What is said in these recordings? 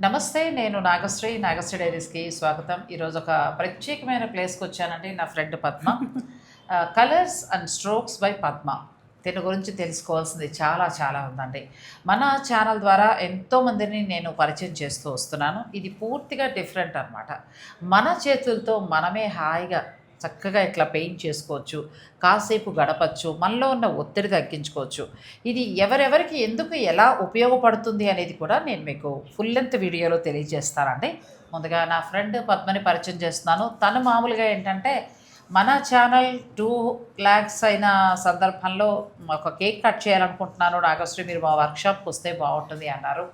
నమస్తే నేను నాగశ్రీ నాగశ్రీ డైరీస్కి స్వాగతం. ఈరోజు ఒక ప్రత్యేకమైన ప్లేస్కి వచ్చానండి నా friend Padma. Colours and strokes by Padma. దీని గురించి తెలుసుకోవాల్సింది చాలా చాలా ఉందండి. మన ఛానల్ ద్వారా ఎంతోమందిని నేను పరిచయం చేస్తూ వస్తున్నాను. ఇది పూర్తిగా డిఫరెంట్ అనమాట మన చేతులతో మనమే హాయిగా చక్కగా ఇట్లా పెయింట్ చేసుకోవచ్చు కాసేపు గడపచ్చు మనలో ఉన్న ఒత్తిడి తగ్గించుకోవచ్చు. ఇది ఎవరెవరికి ఎందుకు ఎలా ఉపయోగపడుతుంది అనేది కూడా నేను మీకు ఫుల్ లెంత్ వీడియోలో తెలియజేస్తానండి. ముందుగా నా ఫ్రెండ్ పద్మని పరిచయం చేస్తున్నాను. తను మామూలుగా ఏంటంటే మన ఛానల్ టూ ల్యాక్స్ అయిన సందర్భంలో ఒక కేక్ కట్ చేయాలనుకుంటున్నాను. నాగశ్రీ మీరు మా వర్క్షాప్కి వస్తే బాగుంటుంది అన్నారు.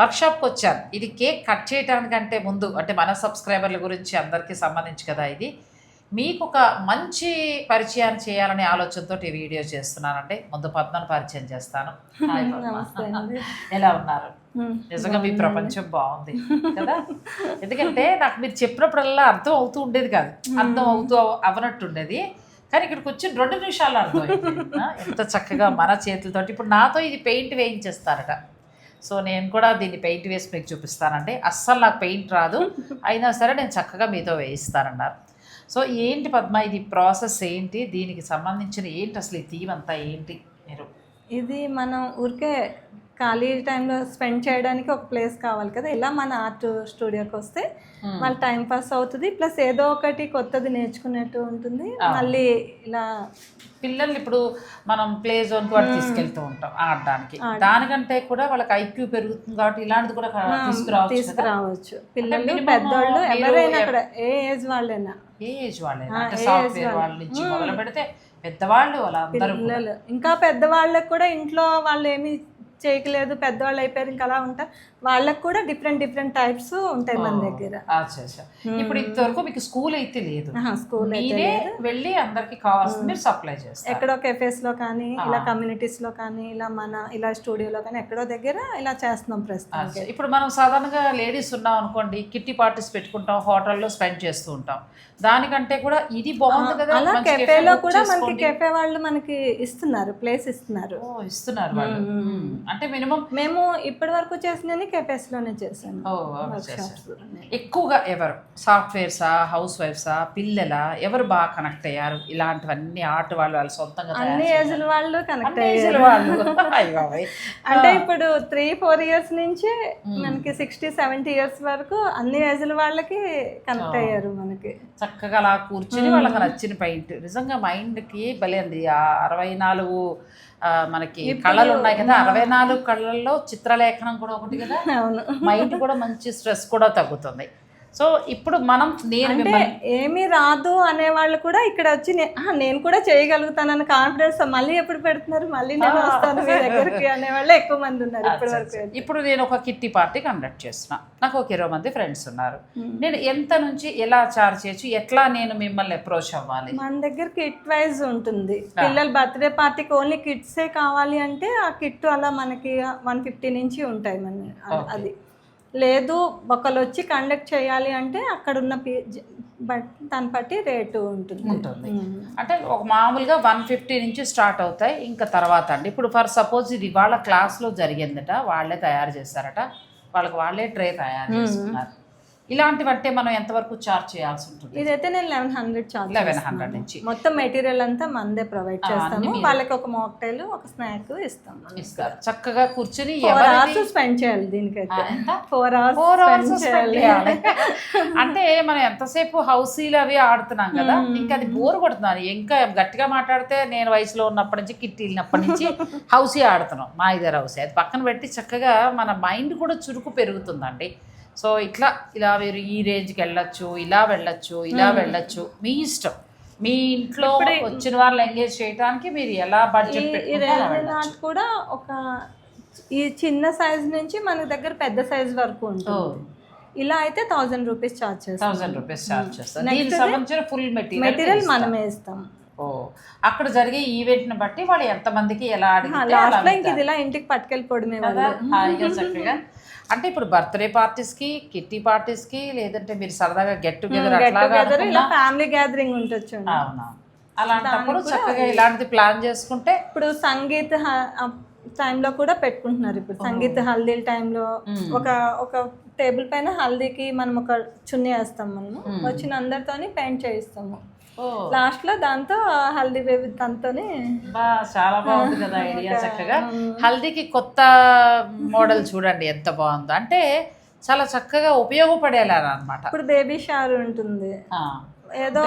వర్క్షాప్కి వచ్చాను. ఇది కేక్ కట్ చేయడానికంటే ముందు అంటే మన సబ్స్క్రైబర్ల గురించి అందరికీ సంబంధించి కదా ఇది. మీకు ఒక మంచి పరిచయాన్ని చేయాలనే ఆలోచనతో ఈ వీడియో చేస్తున్నానండి. ముందు పద్మను పరిచయం చేస్తాను. ఎలా ఉన్నారు. నిజంగా మీ. ప్రపంచం బాగుంది కదా? ఎందుకంటే నాకు మీరు చెప్పినప్పుడల్లా అర్థం అవుతూ ఉండేది కాదు. అర్థం అవుతూ అవనట్టు ఉండేది కానీ ఇక్కడికి వచ్చి రెండు నిమిషాలు అర్థం ఎంత చక్కగా మన చేతులతోటి. ఇప్పుడు నాతో ఇది పెయింట్ వేయించేస్తారట. సో నేను కూడా దీన్ని పెయింట్ వేసి మీకు చూపిస్తానండి. అస్సలు నాకు పెయింట్ రాదు. అయినా సరే నేను చక్కగా మీతో వేయిస్తానన్నారు. సో ఏంటి పద్మ? ఇది ప్రాసెస్ ఏంటి? దీనికి సంబంధించిన ఏంటి అసలు ఈ థీమ్ అంతా ఏంటి మీరు? ఇది మనం ఊరికే ఖాళీ టైంలో స్పెండ్ చేయడానికి ఒక ప్లేస్ కావాలి కదా. ఇలా మన ఆర్ట్ స్టూడియోకి వస్తే. వాళ్ళ టైం పాస్ అవుతుంది. ప్లస్ ఏదో ఒకటి కొత్తది నేర్చుకున్నట్టు ఉంటుంది. మళ్ళీ ఇలా పిల్లల్ని ఇప్పుడు మనం ప్లే జోన్కి వాటి తీసుకెళ్తూ ఉంటాం ఆడడానికి. దానికంటే కూడా వాళ్ళకి ఐక్యూ పెరుగుతుంది కాబట్టి ఇలాంటిది కూడా తీసుకురావచ్చు తీసుకురావచ్చు. పిల్లలు పెద్దోళ్ళు మీరు ఎవరైనా ఎవ- అక్కడ ఏ ఏజ్ వాళ్ళైనా. ఏ ఏజ్ వాళ్ళైనా సాఫ్ట్వేర్ వాళ్ళ నుంచి మొదలు పెడితే పెద్దవాళ్ళు వాళ్ళందరూ కూడా. ఇంకా పెద్దవాళ్ళకి కూడా ఇంట్లో వాళ్ళు ఏమీ చేయట్లేదు పెద్దవాళ్ళు అయిపోయారు ఇంకా అలా ఉంటారు వాళ్ళకి కూడా డిఫరెంట్ డిఫరెంట్ టైప్స్ ఉంటాయి మన దగ్గర. ఇప్పుడు ఇంతవరకు మీకు స్కూల్ అయితే లేదు. స్కూల్ అయితే వెళ్ళి అందరికి కావాల్సింది మీరు సప్లై చేస్తారు. ఎక్కడో cafes లో కానీ ఇలా communities లో కానీ ఇలా మన ఇలా స్టూడియోలో కానీ ఎక్కడో దగ్గర ఇలా చేస్తున్నాం ప్రస్తుతం. ఇప్పుడు మనం సాధారణంగా లేడీస్ ఉన్నాం అనుకోండి కిట్టి పార్టీస్ పెట్టుకుంటాం హోటల్లో స్పెండ్ చేస్తూ ఉంటాం. దానికంటే కూడా ఇది బాగుంది కదా అలా కెఫేలో కూడా మనకి. కెఫే వాళ్ళు మనకి ఇస్తున్నారు ప్లేస్ ఇస్తున్నారు. ఇస్తున్నారు వాళ్ళు. అంటే మినిమం మేము ఇప్పటి వరకు చేసినవి cafes లోనే Workshops. ఎక్కువగా ఎవరు? సాఫ్ట్వేర్సా హౌస్ వైఫ్సా పిల్లల? ఎవరు బాగా కనెక్ట్ అయ్యారు? ఇలాంటివన్నీ ఆట వాళ్ళు వాళ్ళు సొంతంగా అన్ని. ఏజ్ల వాళ్ళు కనెక్ట్ అయ్యారు. వాళ్ళు. అంటే ఇప్పుడు త్రీ ఫోర్ ఇయర్స్ నుంచి మనకి సిక్స్టీ సెవెంటీ ఇయర్స్ వరకు అన్ని ఏజ్ల వాళ్ళకి కనెక్ట్ అయ్యారు మనకి. చక్కగా అలా కూర్చుని వాళ్ళకి నచ్చిన పెయింట్ నిజంగా మైండ్కి భలే అంది ఆ అరవై నాలుగు మనకి కళలు ఉన్నాయి కదా అరవై నాలుగు కళల్లో చిత్రలేఖనం కూడా ఒకటి కదా. మైండ్ కూడా మంచి స్ట్రెస్ కూడా తగ్గుతుంది. సో ఇప్పుడు మనం నేను ఏమీ రాదు అనే వాళ్ళు కూడా ఇక్కడ వచ్చి నే- "ఆ, నేను కూడా చేయగలుగుతానని కాన్ఫిడెన్స్ మళ్ళీ ఎప్పుడు పెడుతున్నారు? మళ్ళీ నేను వస్తాను మీ దగ్గరికి అనే వాళ్ళు ఎక్కువ మంది ఉన్నారు ఇప్పటి వరకు ఇప్పుడు నేను ఒక కిట్టి పార్టీ కండక్ట్ చేస్తున్నా. నాకు ఒక ఇరవై మంది ఫ్రెండ్స్ ఉన్నారు. నేను ఎంత నుంచి ఎలా చార్జ్ చేయొచ్చు? ఎట్లా నేను మిమ్మల్ని అప్రోచ్ అవ్వాలి? మన దగ్గర కిట్ వైజ్ ఉంటుంది. పిల్లల బర్త్డే పార్టీకి ఓన్లీ కిట్సే కావాలి అంటే ఆ కిట్ అలా మనకి వన్ ఫిఫ్టీ నుంచి ఉంటాయి మన అది. లేదు ఒకళ్ళు వచ్చి కండక్ట్ చేయాలి అంటే అక్కడ ఉన్న బట్ దాన్ని బట్టి రేటు ఉంటుంది. ఉంటుంది. అంటే ఒక మామూలుగా వన్ ఫిఫ్టీ నుంచి స్టార్ట్ అవుతాయి ఇంకా తర్వాత అండి. ఇప్పుడు ఫర్ సపోజ్ ఇది వాళ్ళ క్లాస్లో జరిగిందట వాళ్ళే తయారు చేశారట వాళ్ళకి వాళ్ళే ట్రే తయారు చేసుకున్నారు ఇలాంటివంటే మనం ఎంతవరకు చార్జ్ చేయాల్సి ఉంటుంది? ఇదైతే నేను eleven hundred charge eleven hundred నుంచి. మొత్తం మెటీరియల్ అంతా మందే ప్రొవైడ్ చేస్తాము. వాళ్ళకి ఒక మాక్టైల్ ఒక స్నాక్ ఇస్తాం. ఇస్తారు. చక్కగా కూర్చుని ఫోర్ అవర్స్ స్పెండ్ చేయాలి దీనికైతే? ఫోర్ అవర్స్ ఫోర్ అవర్స్ చేయాలి. అంటే మనం ఎంతసేపు హౌసీలు అవి ఆడుతున్నాం కదా ఇంకా అది బోర్ కొడుతున్నాను ఇంకా గట్టిగా మాట్లాడితే నేను వయసులో ఉన్నప్పటి నుంచి కిట్టి వెళ్ళినప్పటి నుంచి హౌసీ ఆడుతున్నాం. మా ఇద్దరు హౌసీ. అది పక్కన పెట్టి చక్కగా మన మైండ్ కూడా చురుకు పెరుగుతుందండి. సో ఇట్లా ఇలా మీరు ఈ రేంజ్కి వెళ్ళొచ్చు ఇలా వెళ్ళొచ్చు ఇలా వెళ్ళొచ్చు. మీ ఇష్టం. మీ ఇంట్లో వచ్చిన వాళ్ళని ఎంగేజ్ చేయడానికి మీరు ఎలా బడ్జెట్ కూడా ఒక ఈ చిన్న సైజ్ నుంచి మన దగ్గర పెద్ద సైజ్ వరకు ఉంటుంది. ఇలా అయితే థౌజండ్ రూపీస్ చార్జ్ చేస్తాం. థౌసండ్ రూపీస్ చార్జ్ సంబంధించిన ఫుల్ మెటీరియల్ మెటీరియల్ మనమే ఇస్తాం. ఓ. అక్కడ జరిగే ఈవెంట్ని బట్టి వాళ్ళు ఎంత మందికి ఎలా లాస్ట్లో ఇంక ఇలా ఇంటికి పట్టుకెళ్ళిపోవడమే కదా వాళ్ళు అంటే ఇప్పుడు బర్త్డే పార్టీస్కి కిట్టి పార్టీస్కి లేదంటే మీరు సరదాగా గెట్ టుగెదర్ అనుకున్నా- ఫ్యామిలీ గ్యాదరింగ్ అవునా? అలాంటప్పుడు చక్కగా ఇలాంటిది ప్లాన్ చేసుకుంటే ఇప్పుడు సంగీత్ టైంలో కూడా పెట్టుకుంటున్నారు ఇప్పుడు. సంగీత్ హల్దీ టైంలో ఒక ఒక టేబుల్ పైన హల్దీకి మనం ఒక చున్నీ వేస్తాం మనము వచ్చిన అందరితోని పెయింట్ చేయిస్తాము. లాస్ట్లో దాంతో హల్దీ బేబీ దాంతోని బా చాలా బాగుంది కదా ఐడియా చక్కగా. హల్దీకి కొత్త మోడల్ చూడండి ఎంత బాగుందో. అంటే చాలా చక్కగా ఉపయోగపడేలా అనమాట ఇప్పుడు బేబీ షవర్ ఉంటుంది. ఏదో.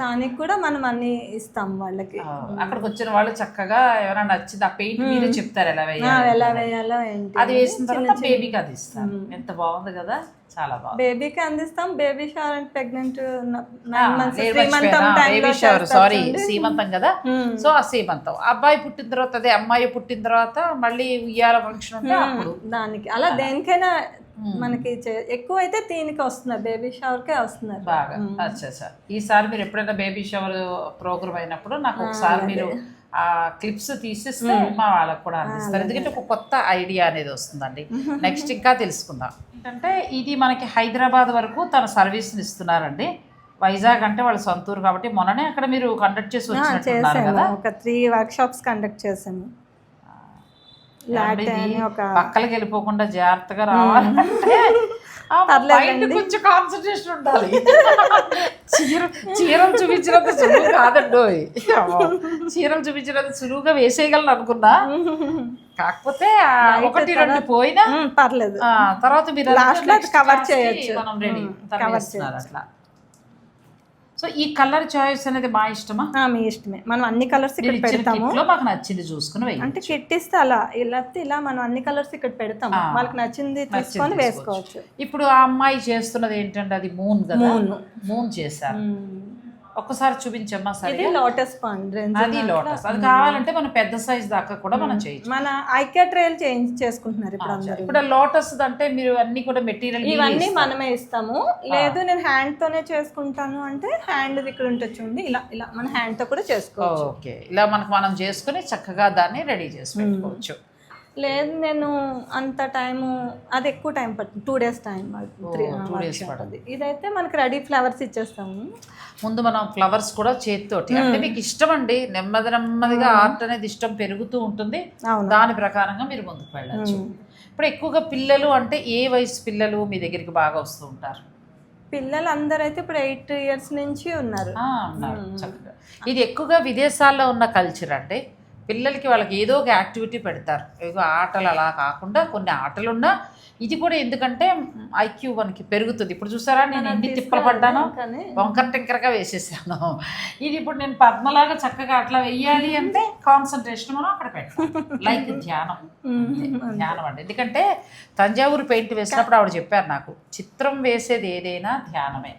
దానికి కూడా మనం అన్ని ఇస్తాం వాళ్ళకి. అక్కడికి వచ్చిన వాళ్ళు చక్కగా ఎవరైనా నచ్చింది ఆ పెయింట్ మీరే చెప్తారు ఎలా వేయాలి ఎలా వేయాలో ఏంటి అది వేసిన తర్వాత బేబీకి అది ఇస్తారు ఎంత బాగుంది కదా చాలా బాగుంది. బేబీకి అందిస్తాం. Baby shower and pregnant baby shower sorry సీమంతం కదా. సో ఆ సీమంతం అబ్బాయి పుట్టిన తర్వాత అదే అమ్మాయి పుట్టిన తర్వాత మళ్ళీ ఉయ్యాల ఫంక్షన్ ఉంటే అప్పుడు. దానికి. అలా. దేనికైనా మనకి ఎక్కువ అయితే దీనికి వస్తున్నారు బేబీ షవర్ కే వస్తున్నారు. బాగా. అచ్చా అచ్చా ఈసారి మీరు ఎప్పుడైనా బేబీ షవర్ ప్రోగ్రామ్ అయినప్పుడు నాకు ఒకసారి మీరు ఆ క్లిప్స్ తీసిస్తే మా వాళ్ళకి కూడా అందిస్తారు. ఎందుకంటే ఒక కొత్త ఐడియా అనేది వస్తుందండి. నెక్స్ట్ ఇంకా తెలుసుకుందాం. ఏంటంటే ఇది మనకి హైదరాబాద్ వరకు తన సర్వీస్ని ఇస్తున్నారండి. వైజాగ్ అంటే వాళ్ళ సొంత ఊరు కాబట్టి మొన్ననే అక్కడ మీరు కండక్ట్ చేసి వచ్చినట్టున్నారు కదా. ఒక త్రీ వర్క్ షాప్స్ కండక్ట్ చేసాము పక్కలకి వెళ్ళిపోకుండా జాగ్రత్తగా రావాలంటే కొంచెం కాన్సన్ట్రేషన్ ఉండాలి. చీర చీరలు చూపించినంత సులువు కాదండి చీరలు చూపించినంత సులువుగా వేసేయగలను అనుకున్నా. కాకపోతే ఒకటి రెండు పోయినా పర్లేదు. ఆ, తర్వాత మీరు Last లో అది cover చేయొచ్చు. మనం రెడీ cover అట్లా. సో ఈ కలర్ చాయిస్ అనేది మా ఇష్టమా? మీ ఇష్టమే. మనం అన్ని కలర్స్ ఇక్కడ పెడతాము. మాకు నచ్చింది చూసుకుని అంటే కిట్ ఇస్తే అలా ఇలా ఇలా మనం అన్ని కలర్స్ ఇక్కడ పెడతాం వాళ్ళకి నచ్చింది తీసుకొని వేసుకోవచ్చు. ఇప్పుడు ఆ అమ్మాయి చేస్తున్నది ఏంటంటే అది మూన్ కదా? మూన్. చేశారు. ఒక్కసారి చూపించమ్మా సరే ఇది లోటస్ పాండ్ అది లోటస్. అది కావాలంటే మనం పెద్ద సైజ్ దాకా కూడా మనం చేయొచ్చు. మన ఐక్యా ట్రైల్ చేంజ్ చేసుకుంటున్నారు ఇప్పుడు అందరూ. ఇప్పుడు లోటస్ అంటే మీరు అన్ని కూడా మెటీరియల్ ఇవన్నీ మనమే ఇస్తాము. లేదు నేను హ్యాండ్ తోనే చేసుకుంటాను అంటే హ్యాండ్ ఇక్కడ ఉంటుంది చూడండి. ఇలా ఇలా మన హ్యాండ్తో కూడా చేసుకోవచ్చు. ఓకే. ఇలా మనకు మనం చేసుకుని చక్కగా దాన్ని రెడీ చేసి పెట్టుకోవచ్చు. లేదు నేను అంత టైము అది ఎక్కువ టైం పడుతుంది two days time two days పడుతుంది. ఇదైతే మనకి రెడీ ఫ్లవర్స్ ఇచ్చేస్తాము. ముందు మనం ఫ్లవర్స్ కూడా చేతితోటి అంటే మీకు ఇష్టం అండి నెమ్మది నెమ్మదిగా ఆర్ట్ అనేది ఇష్టం పెరుగుతూ ఉంటుంది దాని ప్రకారంగా మీరు ముందుకు వెళ్ళచ్చు. ఇప్పుడు ఎక్కువగా పిల్లలు అంటే ఏ వయసు పిల్లలు మీ దగ్గరికి బాగా వస్తూ ఉంటారు? పిల్లలు అందరూ అయితే ఇప్పుడు ఎయిట్ ఇయర్స్ నుంచి ఉన్నారు. ఇది ఎక్కువగా విదేశాల్లో ఉన్న కల్చర్ అంటే పిల్లలకి వాళ్ళకి ఏదో ఒక యాక్టివిటీ పెడతారు. ఏదో ఆటలు అలా కాకుండా కొన్ని ఆటలు ఉన్నా ఇది కూడా ఎందుకంటే ఐక్యూ మనకి పెరుగుతుంది. ఇప్పుడు చూసారా నేను ఎన్ని తిప్పలు పడ్డాను వంకర టింకరగా వేసేసాను. ఇది ఇప్పుడు నేను పద్మలాగా చక్కగా అట్లా వెయ్యాలి అంటే కాన్సన్ట్రేషన్ మనం అక్కడ పెట్టాలి. లైక్ ధ్యానం. ధ్యానం అండి. ఎందుకంటే తంజావూరు పెయింట్ వేసినప్పుడు ఆవిడ చెప్పారు నాకు చిత్రం వేసేది ఏదైనా ధ్యానమే.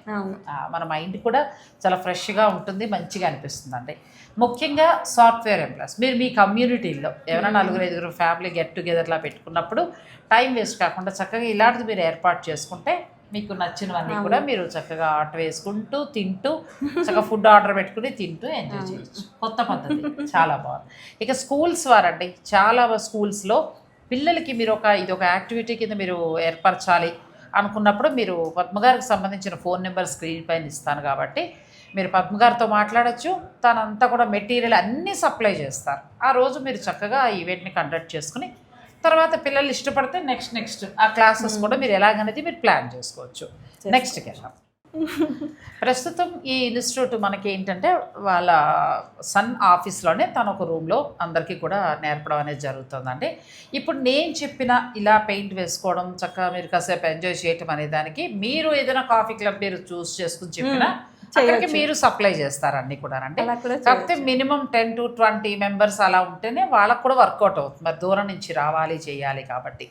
మన మైండ్ కూడా చాలా ఫ్రెష్గా ఉంటుంది మంచిగా అనిపిస్తుంది అండి ముఖ్యంగా సాఫ్ట్వేర్ ఎంప్లాయస్. మీరు మీ కమ్యూనిటీలో ఎవరైనా నలుగురు ఐదుగురు ఫ్యామిలీ గెట్ టుగెదర్లా పెట్టుకున్నప్పుడు టైం వేస్ట్ కాకుండా చక్కగా ఇలాంటిది మీరు ఏర్పాటు చేసుకుంటే మీకు నచ్చినవన్నీ కూడా మీరు చక్కగా ఆర్డర్ వేసుకుంటూ తింటూ చక్కగా ఫుడ్ ఆర్డర్ పెట్టుకుని తింటూ ఎంజాయ్ చేయొచ్చు. కొత్త పద్ధతి. చాలా బాగుంది. ఇక స్కూల్స్ వారండి. చాలా స్కూల్స్లో పిల్లలకి మీరు ఒక ఇది ఒక యాక్టివిటీ కింద మీరు ఏర్పరచాలి అనుకున్నప్పుడు మీరు పద్మగారికి సంబంధించిన ఫోన్ నెంబర్ స్క్రీన్ పైన ఇస్తాను కాబట్టి మీరు పద్మగారితో మాట్లాడచ్చు. తనంతా కూడా మెటీరియల్ అన్నీ సప్లై చేస్తారు. ఆ రోజు మీరు చక్కగా ఆ ఈవెంట్ని కండక్ట్ చేసుకుని తర్వాత పిల్లలు ఇష్టపడితే నెక్స్ట్ నెక్స్ట్ ఆ క్లాసెస్ కూడా మీరు ఎలాగనేది మీరు ప్లాన్ చేసుకోవచ్చు. నెక్స్ట్కి వెళ్దాం. ప్రస్తుతం ఈ ఇన్స్టిట్యూట్ మనకి ఏంటంటే వాళ్ళ సన్ ఆఫీస్లోనే తను ఒక రూమ్లో అందరికీ కూడా నేర్పడం అనేది జరుగుతుందండి. ఇప్పుడు నేను చెప్పిన ఇలా పెయింట్ వేసుకోవడం చక్కగా మీరు కాసేపు ఎంజాయ్ చేయటం అనే దానికి మీరు ఏదైనా కాఫీ క్లబ్ మీరు చూస్ చేసుకుని చెప్పినా అక్కడికి మీరు సప్లై చేస్తారు అన్ని కూడా కూడా కాకపోతే minimum ten to twenty members అలా ఉంటేనే వాళ్ళకు కూడా వర్కౌట్ అవుతుంది. మరి దూరం నుంచి రావాలి చేయాలి కాబట్టి.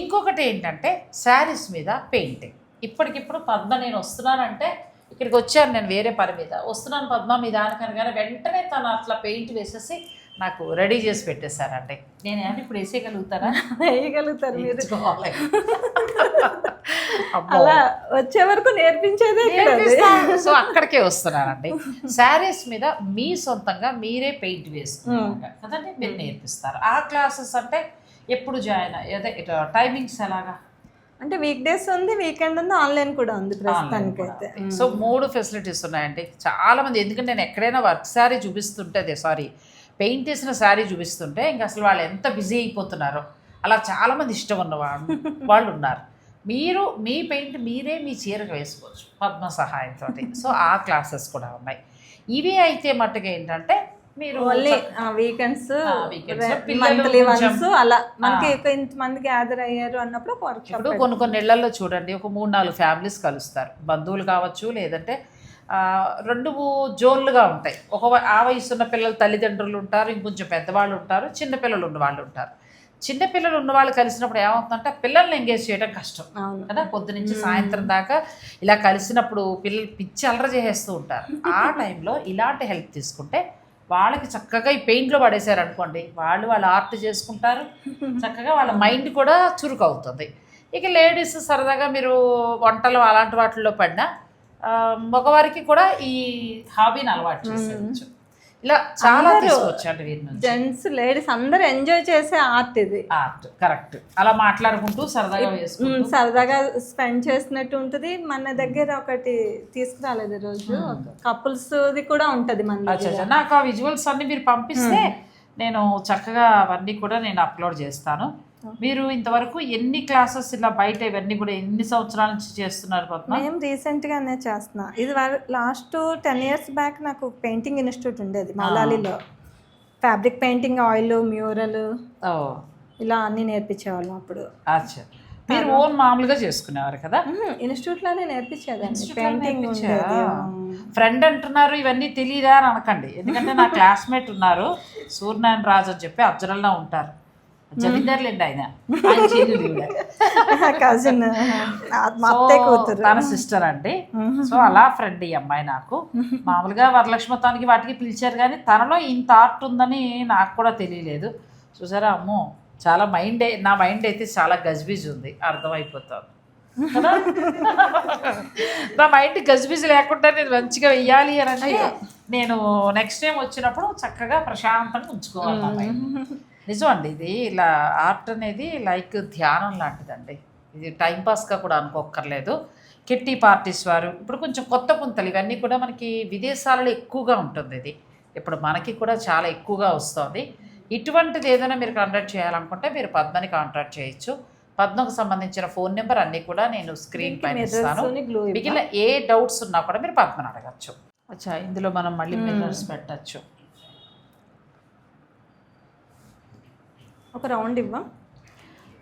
ఇంకొకటి ఏంటంటే శారీస్ మీద పెయింటింగ్. ఇప్పటికిప్పుడు పద్మ నేను వస్తున్నానంటే ఇక్కడికి వచ్చాను నేను వేరే పని మీద. వస్తున్నాను పద్మ మీ దానికనగానే వెంటనే తను అట్లా పెయింట్ వేసేసి నాకు రెడీ చేసి పెట్టేశారండి. నేను ఏమన్నా ఇప్పుడు వేసేయగలుగుతారా? వేయగలుగుతారు మీరు. అలా వచ్చే వరకు నేర్పించేదే. సో అక్కడికే వస్తున్నానండి. శారీస్ మీద మీ సొంతంగా మీరే పెయింట్ వేసుకున్నారు కదండి మీరు నేర్పిస్తారు. ఆ క్లాసెస్ అంటే ఎప్పుడు జాయిన్ అదే టైమింగ్స్ ఎలాగా? అంటే వీక్ డేస్ ఉంది వీకెండ్ ఉంది ఆన్లైన్ కూడా ఉంది. ప్రస్తుతానికి అయితే సో మూడు ఫెసిలిటీస్ ఉన్నాయండి. చాలా మంది ఎందుకంటే నేను ఎక్కడైనా వర్క్ శారీ చూపిస్తుంటే సారీ పెయింట్ వేసిన శారీ చూపిస్తుంటే ఇంకా అసలు వాళ్ళు ఎంత బిజీ అయిపోతున్నారో. అలా చాలా మంది ఇష్టం ఉన్న వాళ్ళు వాళ్ళు ఉన్నారు. మీరు మీ పెయింట్ మీరే మీ చీరకు వేసుకోవచ్చు పద్మ సహాయంతో సో ఆ క్లాసెస్ కూడా ఉన్నాయి. ఇవి అయితే మట్టుగా ఏంటంటే మీరు ఓన్లీ వీకెండ్స్ మంత్లీ వన్స్ అలా మనకి ఇంతమంది గ్యాదర్ అయ్యారు అన్నప్పుడు ఇప్పుడు కొన్ని కొన్ని ఇళ్ళలో చూడండి ఒక మూడు నాలుగు ఫ్యామిలీస్ కలుస్తారు. బంధువులు కావచ్చు లేదంటే రెండు జోన్లుగా ఉంటాయి. ఒక ఆ వయసు ఉన్న పిల్లలు తల్లిదండ్రులు ఉంటారు ఇంకొంచెం పెద్దవాళ్ళు ఉంటారు చిన్న పిల్లలు ఉన్న వాళ్ళు ఉంటారు. చిన్న పిల్లలు ఉన్న వాళ్ళు కలిసినప్పుడు ఏమవుతుందంటే పిల్లల్ని ఎంగేజ్ చేయడం కష్టం. కదా? పొద్దు నుంచి సాయంత్రం దాకా ఇలా కలిసినప్పుడు పిల్లలు పిచ్చి అల్లరి చేసేస్తూ ఉంటారు. ఆ టైంలో ఇలాంటి హెల్ప్ తీసుకుంటే వాళ్ళకి చక్కగా ఈ పెయింట్లో పడేశారు అనుకోండి వాళ్ళు వాళ్ళ ఆర్ట్ చేసుకుంటారు. చక్కగా వాళ్ళ మైండ్ కూడా చురుకు అవుతుంది ఇక లేడీస్ సరదాగా మీరు వంటలు అలాంటి వాటిల్లో పడినా మగవారికి కూడా ఈ హాబీని అలవాటు చేసేయచ్చు. ఇలా చాలా వీరి నుంచి. జెంట్స్ లేడీస్ అందరూ ఎంజాయ్ చేసే ఆర్ట్ ఇది. Art correct. అలా మాట్లాడుకుంటూ సరదాగా వేసుకుంటూ. సరదాగా స్పెండ్ చేసినట్టు ఉంటుంది. మన దగ్గర ఒకటి తీసుకురాలేదు ఈ రోజు. కపుల్స్ ది కూడా ఉంటది మన. నాకు ఆ విజువల్స్ అన్ని మీరు పంపిస్తే నేను చక్కగా అవన్నీ కూడా నేను అప్లోడ్ చేస్తాను. మీరు ఇంతవరకు ఎన్ని క్లాసెస్ ఇలా బయట ఇవన్నీ కూడా ఎన్ని సంవత్సరాల నుంచి చేస్తున్నారు పద్మ? మేము రీసెంట్ గానే చేస్తున్నా. ఇది లాస్ట్ టెన్ ఇయర్స్ బ్యాక్ నాకు పెయింటింగ్ ఇన్స్టిట్యూట్ ఉండేది మౌలాలీలో. ఫ్యాబ్రిక్ పెయింటింగ్ ఆయిల్ మ్యూరల్ ఇలా అన్ని నేర్పించేవాళ్ళం అప్పుడు. అచ్చా. మీరు ఓన్ మామూలుగా చేసుకునేవారు కదా? ఇన్స్టిట్యూట్లోనే నేర్పించేదాన్ని. పెయింటింగ్ ఫ్రెండ్ అంటున్నారు ఇవన్నీ తెలియదా అని అనకండి. ఎందుకంటే నా క్లాస్మేట్ ఉన్నారు సూర్యనారాయణ రాజు అని చెప్పి అబ్జరల్లా ఉంటారు. జమీందారులేండి ఆయన. కజిన్ తన సిస్టర్ అండి. సో అలా ఫ్రెండ్ ఈ అమ్మాయి నాకు. మామూలుగా వరలక్ష్మతానికి వాటికి పిలిచారు కానీ తనలో ఇంత ఆర్ట్ ఉందని నాకు కూడా తెలియలేదు. చూసారా అమ్మో చాలా మైండ్ నా మైండ్ అయితే చాలా గజిబిజి ఉంది. అర్థమైపోతుంది? నా మైండ్ గజిబిజి లేకుండా నేను మంచిగా వెయ్యాలి అని అంటే నేను నెక్స్ట్ టైం వచ్చినప్పుడు చక్కగా ప్రశాంతంగా ఉంచుకోవాలి నిజం అండి ఇది ఇలా ఆర్ట్ అనేది లైక్ ధ్యానం లాంటిదండి. ఇది టైంపాస్గా కూడా అనుకోక్కర్లేదు. కిట్టి పార్టీస్ వారు ఇప్పుడు కొంచెం కొత్త పుంతలు ఇవన్నీ కూడా మనకి విదేశాలలో ఎక్కువగా ఉంటుంది ఇది. ఇప్పుడు మనకి కూడా చాలా ఎక్కువగా వస్తుంది. ఇటువంటిది ఏదైనా మీరు కాంటాక్ట్ చేయాలనుకుంటే మీరు పద్మని కాంటాక్ట్ చేయొచ్చు. పద్మకు సంబంధించిన ఫోన్ నెంబర్ అన్నీ కూడా నేను స్క్రీన్ పైన ఇస్తాను. గ్లూ మిగిలిన ఏ డౌట్స్ ఉన్నా కూడా మీరు పద్మని అడగచ్చు. అచ్చా ఇందులో మనం మళ్ళీ మిర్రర్స్ పెట్టచ్చు. ఒక రౌండ్ ఇవ్వ.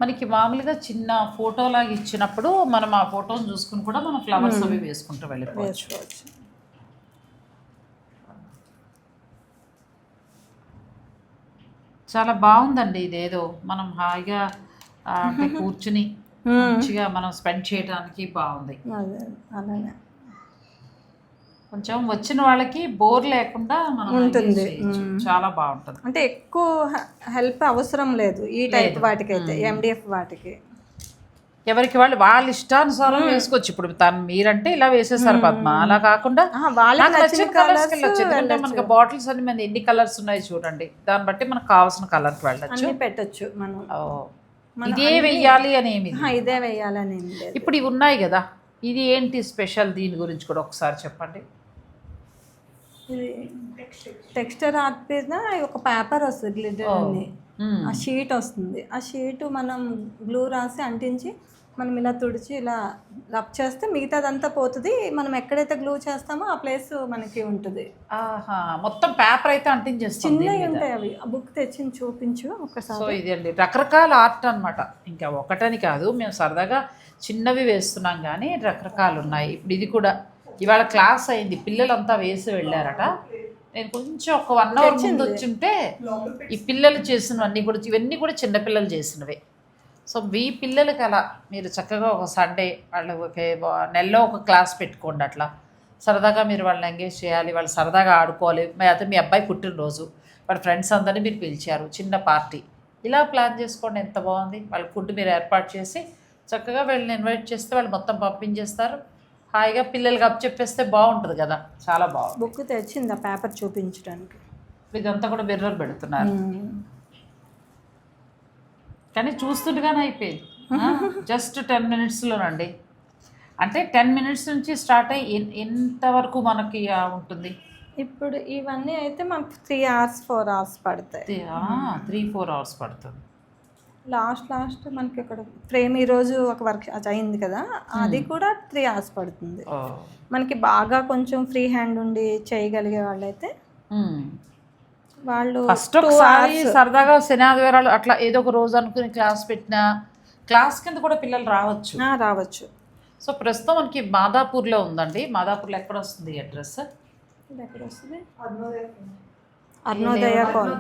మనకి మామూలుగా చిన్న ఫోటో లాగా ఇచ్చినప్పుడు మనం ఆ ఫోటోని చూసుకుని కూడా మనం ఫ్లవర్స్ అవి వేసుకుంటూ వెళ్ళిపోవచ్చు. చాలా బాగుందండి ఇదేదో. మనం హాయిగా అంటే కూర్చుని మంచిగా మనం స్పెండ్ చేయడానికి బాగుంది. అలానే. కొంచెం వచ్చిన వాళ్ళకి బోర్ లేకుండా మనం ఉంటుంది. చాలా బాగుంటుంది. అంటే ఎక్కువ హెల్ప్ అవసరం లేదు ఈ టైప్ వాటికి అయితే ఎండిఎఫ్ వాటికి. ఎవరికి వాళ్ళు వాళ్ళ ఇష్టానుసారం వేసుకోవచ్చు. ఇప్పుడు తను మీరంటే ఇలా వేసేసారు పద్మ. అలా కాకుండా మనకి బాటిల్స్ అన్ని మన ఎన్ని కలర్స్ ఉన్నాయి చూడండి. దాన్ని బట్టి మనకు కావాల్సిన కలర్కి వెళ్ళచ్చు. పెట్టొచ్చు మనం. ఇదే వెయ్యాలి అని ఏమి ఆహా, ఇదే ఏం లేదు. ఇప్పుడు ఇవి ఉన్నాయి కదా ఇది ఏంటి స్పెషల్ దీని గురించి కూడా ఒకసారి చెప్పండి. ఇది టెక్స్చర్ ఆర్ట్ మీద ఒక పేపర్ వస్తుంది గ్లిటర్. ఆ షీట్ వస్తుంది. ఆ షీట్ మనం గ్లూ రాసి అంటించి మనం ఇలా తుడిచి ఇలా రబ్ చేస్తే మిగతాదంతా పోతుంది. మనం ఎక్కడైతే గ్లూ చేస్తామో ఆ ప్లేస్ మనకి ఉంటుంది. ఆహా మొత్తం పేపర్ అయితే అంటించేస్తుంది చిన్నవి ఉంటాయి అవి. ఆ బుక్ తెచ్చి చూపించు ఒకసారి. సో ఇది అండి. రకరకాల ఆర్ట్ అన్నమాట. ఇంకా ఒకటని కాదు మేము సరదాగా చిన్నవి వేస్తున్నాం కానీ రకరకాలు ఉన్నాయి. ఇప్పుడు ఇది కూడా ఇవాళ క్లాస్ అయింది. పిల్లలంతా వేసి వెళ్ళారట. నేను కొంచెం ఒక వన్ అవర్ ముందు వచ్చింటే ఈ పిల్లలు చేసినవన్నీ కూడా ఇవన్నీ కూడా చిన్నపిల్లలు చేసినవే. సో మీ పిల్లలకి అలా మీరు చక్కగా ఒక సండే వాళ్ళు ఒక నెలలో ఒక క్లాస్ పెట్టుకోండి అట్లా. సరదాగా మీరు వాళ్ళని ఎంగేజ్ చేయాలి వాళ్ళు సరదాగా ఆడుకోవాలి. అయితే మీ అబ్బాయి పుట్టినరోజు. వాళ్ళ ఫ్రెండ్స్ అందరినీ మీరు పిలిచారు. చిన్న పార్టీ. ఇలా ప్లాన్ చేసుకోండి. ఎంత బాగుంది. వాళ్ళ ఫుడ్ మీరు ఏర్పాటు చేసి చక్కగా వీళ్ళని ఇన్వైట్ చేస్తే వాళ్ళు మొత్తం పంపించేస్తారు. హాయిగా పిల్లలకి అప్ చెప్పేస్తే బాగుంటుంది కదా. చాలా బాగుంది. బుక్ తెచ్చింది? ఆ పేపర్ చూపించడానికి. ఇదంతా కూడా మిర్రర్ పెడుతున్నారు. కానీ చూస్తుండగానే అయిపోయింది. జస్ట్ టెన్ మినిట్స్లోనండి అంటే టెన్ మినిట్స్ నుంచి స్టార్ట్ అయ్యి ఎంతవరకు మనకి ఉంటుంది? ఇప్పుడు ఇవన్నీ అయితే మనకు త్రీ అవర్స్ ఫోర్ అవర్స్ పడతాయి. త్రీ ఫోర్ అవర్స్ పడుతుంది. లాస్ట్ లాస్ట్ మనకి ఇక్కడ ఫ్రేమ్ ఈరోజు ఒక వర్క్ అయింది కదా అది కూడా త్రీ అవర్స్ పడుతుంది. మనకి బాగా కొంచెం ఫ్రీ హ్యాండ్ ఉండి చేయగలిగే వాళ్ళైతే మ్మ్. వాళ్ళు ఫస్ట్ ఒకసారి సరదాగా శనాదివారాలు అట్లా ఏదో ఒక రోజు అనుకుని క్లాస్ పెట్టినా క్లాస్ కింద కూడా పిల్లలు రావచ్చు. ఆ, రావచ్చు. సో ప్రస్తుతం మనకి మాదాపూర్లో ఉందండి. మాదాపూర్లో ఎక్కడ వస్తుంది అడ్రస్? ఎక్కడ వస్తుంది? Arunodaya call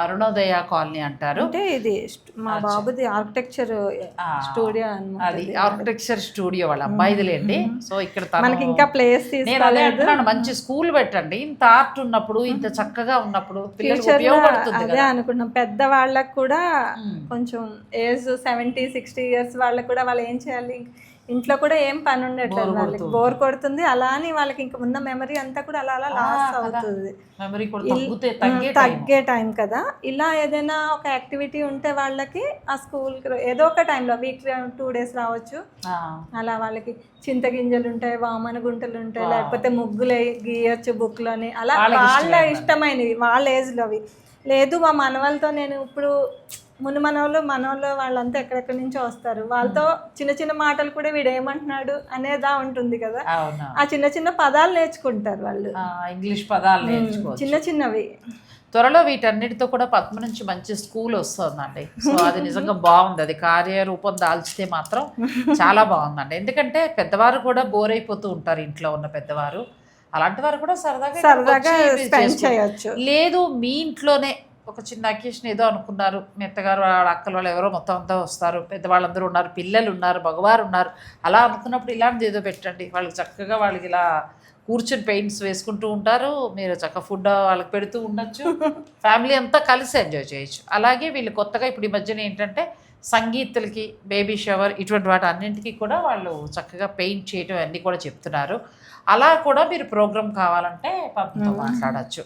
Arunodaya colony. అంటారు. అంటే ఇది మా బాబుది ఆర్కిటెక్చర్ ఆ, స్టూడియో అది ఆర్కిటెక్చర్ స్టూడియో వాళ్ళ అబ్బాయిదిలేండి. సో ఇక్కడ మనకి ఇంకా ప్లేస్ నేను అదే అంటున్నాను మంచి స్కూల్ పెట్టండి. ఇంత ఆర్ట్ ఉన్నప్పుడు ఇంత చక్కగా ఉన్నప్పుడు అదే అనుకున్నాం. పెద్ద వాళ్ళకు కూడా. కొంచెం ఏజ్ సెవెంటీ సిక్స్టీ ఇయర్స్ వాళ్ళకి కూడా వాళ్ళు ఏం చేయాలి? ఇంట్లో కూడా ఏం పని ఉండట్లేదు వాళ్ళకి. బోర్ కొడుతుంది. అలా అని వాళ్ళకి ఇంకా ఉన్న మెమరీ అంతా కూడా అలా అలా లాస్ అవుతుంది. తగ్గే టైం కదా. ఇలా ఏదైనా ఒక యాక్టివిటీ ఉంటే వాళ్ళకి ఆ స్కూల్కి ఏదో ఒక టైంలో వీక్ టూ డేస్ రావచ్చు. అలా వాళ్ళకి చింతగింజలు ఉంటాయి వామన గుంటలు ఉంటాయి లేకపోతే ముగ్గులు గీయొచ్చు బుక్లోని అలా వాళ్ళ ఇష్టమైనవి వాళ్ళ ఏజ్లో అవి లేదు మా మనవాళ్ళతో నేను ఇప్పుడు మును మనవాళ్ళు మనవాళ్ళు వాళ్ళంతా ఎక్కడెక్కడి నుంచో వస్తారు? వాళ్ళతో చిన్న చిన్న మాటలు కూడా వీడు ఏమంటున్నాడు అనేదా ఉంటుంది కదా? ఆ చిన్న చిన్న పదాలు నేర్చుకుంటారు వాళ్ళు. ఇంగ్లీష్ పదాలు నేర్చుకోవచ్చు. చిన్న చిన్నవి. త్వరలో వీటన్నిటితో కూడా పద్మ నుంచి మంచి స్కూల్ వస్తుందండి. సో అది నిజంగా బాగుంది. అది కార్యరూపం దాల్చితే మాత్రం చాలా బాగుందండి. ఎందుకంటే పెద్దవారు కూడా బోర్ అయిపోతూ ఉంటారు ఇంట్లో ఉన్న పెద్దవారు. అలాంటి వారు కూడా సరదాగా సరదాగా లేదు మీ ఇంట్లోనే ఒక చిన్న అకేషన్ ఏదో అనుకున్నారు. మీ అత్తగారు వాళ్ళ అక్కలు వాళ్ళు ఎవరో మొత్తం అంతా వస్తారు. పెద్దవాళ్ళందరూ ఉన్నారు పిల్లలు ఉన్నారు మగవారు ఉన్నారు అలా అనుకున్నప్పుడు ఇలాంటిది ఏదో పెట్టండి. వాళ్ళకి చక్కగా వాళ్ళకి ఇలా కూర్చుని పెయింట్స్ వేసుకుంటూ ఉంటారు. మీరు చక్కగా ఫుడ్ వాళ్ళకి పెడుతూ ఉండొచ్చు. ఫ్యామిలీ అంతా కలిసి ఎంజాయ్ చేయొచ్చు. అలాగే వీళ్ళు కొత్తగా ఇప్పుడు ఈ మధ్యన ఏంటంటే సంగీతులకి బేబీ షవర్ ఇటువంటి వాటి అన్నింటికి కూడా వాళ్ళు చక్కగా పెయింట్ చేయటం అన్నీ కూడా చెప్తున్నారు. అలా కూడా మీరు ప్రోగ్రామ్ కావాలంటే పద్మతో మాట్లాడచ్చు.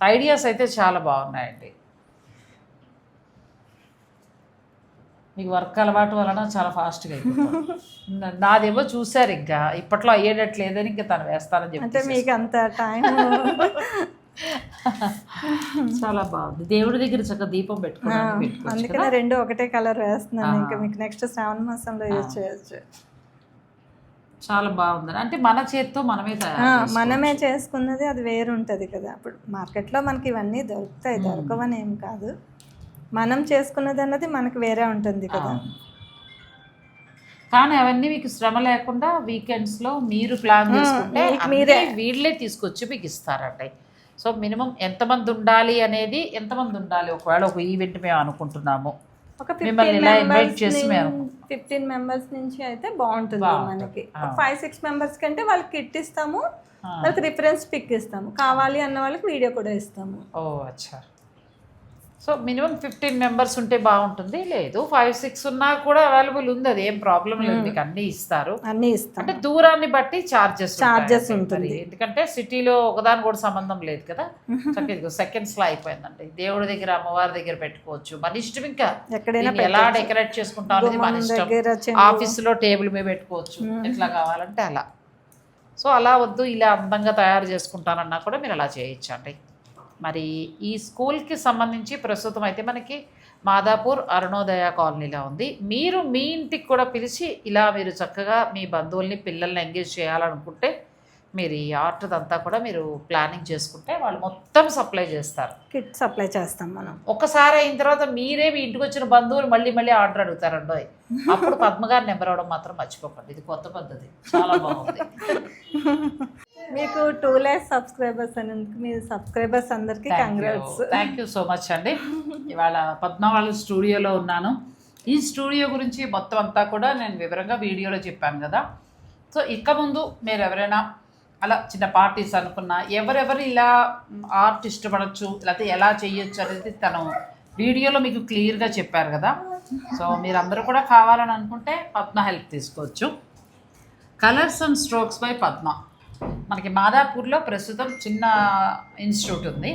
ఐడియాస్ అయితే చాలా బాగున్నాయండి. మీకు వర్క్ అలవాటు వలన చాలా ఫాస్ట్గా అయిపోతుంది నాదేమో చూశారు ఇంకా. ఇప్పట్లో అయ్యేటట్లేదని ఇంకా తను వేస్తానని అంటే చెప్పి మీకు అంత టైం చాలా బాగుంది. దేవుడి దగ్గర చక్కగా దీపం పెట్టుకోవచ్చు అందుకనే రెండు ఒకటే కలర్ వేస్తున్నాను. ఇంకా మీకు నెక్స్ట్ శ్రావణ మాసంలో యూజ్ చేయొచ్చు. చాలా బాగుంది. అంటే మన చేత్తో మనమే. మనమే చేసుకున్నది అది వేరు ఉంటుంది కదా. అప్పుడు మార్కెట్లో మనకి ఇవన్నీ దొరుకుతాయి. దొరకవని ఏం కాదు. మనం చేసుకున్నది అన్నది మనకి వేరే ఉంటుంది కదా. కానీ అవన్నీ మీకు శ్రమ లేకుండా వీకెండ్స్లో మీరు ప్లాన్ చేసుకుంటే మీరే. వీళ్ళే తీసుకొచ్చి మీకు ఇస్తారండి సో మినిమం ఎంతమంది ఉండాలి అనేది ఎంతమంది ఉండాలి ఒకవేళ ఒక ఈవెంట్ మేము అనుకుంటున్నాము ఒక ఫిఫ్టీన్ మెంబర్స్ నుంచి అయితే బాగుంటుంది. మనకి. ఫైవ్ సిక్స్ మెంబర్స్ కంటే వాళ్ళకి కిట్ ఇస్తాము. వాళ్ళకి రిఫరెన్స్ పిక్ ఇస్తాము కావాలి అన్న వాళ్ళకి వీడియో కూడా ఇస్తాము ఓ అచ్చా సో మినిమం ఫిఫ్టీన్ మెంబర్స్ ఉంటే బాగుంటుంది. లేదు ఫైవ్ సిక్స్ ఉన్నా కూడా అవైలబుల్ ఉంది. అది ఏం ప్రాబ్లం లేదు. మీకు అన్నీ ఇస్తారు. అన్నీ ఇస్తాం. అంటే దూరాన్ని బట్టి చార్జెస్ Charges ఉంటుంది. ఎందుకంటే సిటీలో ఒకదాని కూడా సంబంధం లేదు కదా. చక్కగా సెకండ్స్లో అయిపోయిందండి. దేవుడి దగ్గర అమ్మవారి దగ్గర పెట్టుకోవచ్చు. మన ఇష్టం ఇంకా. ఎక్కడైనా ఎలా డెకరేట్ చేసుకుంటాం అనేది మన ఇష్టం. చెంగు. ఆఫీసులో టేబుల్ మీద పెట్టుకోవచ్చు. ఎట్లా కావాలంటే అలా. సో అలా వద్దు ఇలా అందంగా తయారు చేసుకుంటానన్నా కూడా మీరు అలా చేయొచ్చండి. మరి ఈ స్కూల్కి సంబంధించి ప్రస్తుతం అయితే మనకి మాదాపూర్ అరుణోదయ కాలనీలో ఉంది. మీరు మీ ఇంటికి కూడా పిలిచి ఇలా మీరు చక్కగా మీ బంధువుల్ని పిల్లల్ని ఎంగేజ్ చేయాలనుకుంటే మీరు ఈ ఆర్ట్ అంతా కూడా మీరు ప్లానింగ్ చేసుకుంటే వాళ్ళు మొత్తం సప్లై చేస్తారు. కిట్ సప్లై చేస్తాం మనం. ఒకసారి అయిన తర్వాత మీరే మీ ఇంటికి వచ్చిన బంధువులు మళ్ళీ మళ్ళీ ఆర్డర్ అడుగుతారండి అప్పుడు పద్మగారి నెంబర్ అవడం మాత్రం మర్చిపోకండి. ఇది కొత్త పద్ధతి. చాలా బాగుంది. మీకు టూ ల్యాక్స్ సబ్స్క్రైబర్స్ అనేందుకు మీ సబ్స్క్రైబర్స్ అందరికీ congrats. Thank you so much అండి. ఇవాళ పద్మ వాళ్ళ స్టూడియోలో ఉన్నాను. ఈ స్టూడియో గురించి మొత్తం అంతా కూడా నేను వివరంగా వీడియోలో చెప్పాను కదా. సో ఇక ముందు మీరు ఎవరైనా అలా చిన్న పార్టీస్ అనుకున్నా ఎవరెవరు ఇలా ఆర్ట్ ఇష్టపడచ్చు లేకపోతే ఎలా చేయొచ్చు అనేది తను వీడియోలో మీకు క్లియర్గా చెప్పారు కదా. సో మీరందరూ కూడా కావాలని అనుకుంటే పద్మ హెల్ప్ తీసుకోవచ్చు. Colours and strokes by Padma. మనకి మాదాపూర్లో ప్రస్తుతం చిన్న ఇన్స్టిట్యూట్ ఉంది.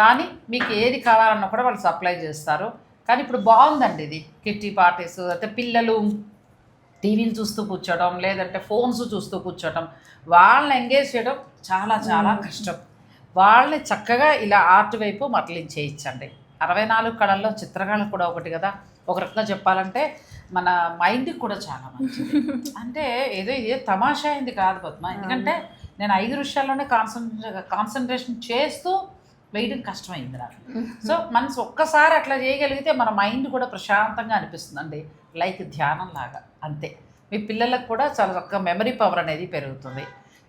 కానీ మీకు ఏది కావాలన్నా కూడా వాళ్ళు సప్లై చేస్తారు. కానీ ఇప్పుడు బాగుందండి ఇది. కిట్టి పార్టీస్ అయితే పిల్లలు టీవీలు చూస్తూ కూర్చోవడం లేదంటే ఫోన్స్ చూస్తూ కూర్చోవడం వాళ్ళని ఎంగేజ్ చేయడం చాలా చాలా కష్టం. వాళ్ళని చక్కగా ఇలా ఆర్ట్ వైపు మరలించేయించండి అరవై నాలుగు కళల్లో చిత్రకళ కూడా ఒకటి కదా. ఒక రకంగా చెప్పాలంటే మన మైండ్కి కూడా చాలా మంచిది. అంటే ఏదో ఇది తమాషా అయింది కాదు పద్మ. ఎందుకంటే నేను ఐదు విషయాల్లోనే కాన్సన్ట్రే కాన్సన్ట్రేషన్ చేస్తూ వేయడం కష్టమైంది నాకు. సో మనసు ఒక్కసారి అట్లా చేయగలిగితే మన మైండ్ కూడా ప్రశాంతంగా అనిపిస్తుందండి. లైక్ ధ్యానం లాగా అంతే. మీ పిల్లలకు కూడా చాలా చక్కగా మెమరీ పవర్ అనేది పెరుగుతుంది.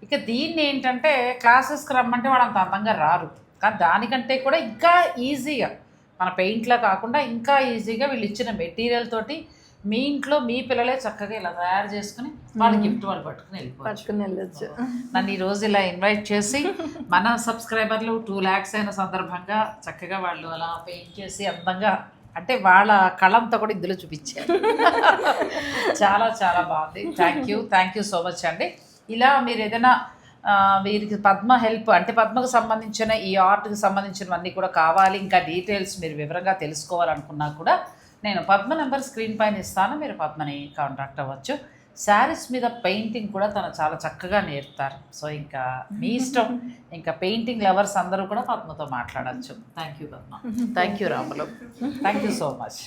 ఇక దీన్ని ఏంటంటే క్లాసెస్కి రమ్మంటే వాళ్ళు అంత అందంగా రారు. కానీ దానికంటే కూడా ఇంకా ఈజీగా మన పెయింట్లో కాకుండా ఇంకా ఈజీగా వీళ్ళు ఇచ్చిన మెటీరియల్ తోటి మీ ఇంట్లో మీ పిల్లలే చక్కగా ఇలా తయారు చేసుకుని వాళ్ళ గిఫ్ట్ వాళ్ళు పట్టుకుని వెళ్ళిపోవచ్చు. పట్టుకుని వెళ్ళొచ్చు. నన్ను ఈ రోజు ఇలా ఇన్వైట్ చేసి మన సబ్స్క్రైబర్లు టూ ల్యాక్స్ అయిన సందర్భంగా చక్కగా వాళ్ళు అలా పెయింట్ చేసి అందంగా అంటే వాళ్ళ కళంతా కూడా ఇందులో చూపించారు. చాలా చాలా బాగుంది. Thank you thank you so much అండి. ఇలా మీరు ఏదైనా వీరికి పద్మ హెల్ప్ అంటే పద్మకు సంబంధించిన ఈ ఆర్ట్కి సంబంధించినవన్నీ కూడా కావాలి. ఇంకా డీటెయిల్స్ మీరు వివరంగా తెలుసుకోవాలనుకున్నా కూడా నేను పద్మ నెంబర్ స్క్రీన్ పైన ఇస్తాను. మీరు పద్మని కాంటాక్ట్ అవ్వచ్చు. శారీస్ మీద పెయింటింగ్ కూడా తను చాలా చక్కగా నేర్పుతారు. సో ఇంకా మీ ఇష్టం. ఇంకా పెయింటింగ్ లవర్స్ అందరూ కూడా పద్మతో మాట్లాడచ్చు. Thank you Padma. Thank you Ramulu. Thank you so much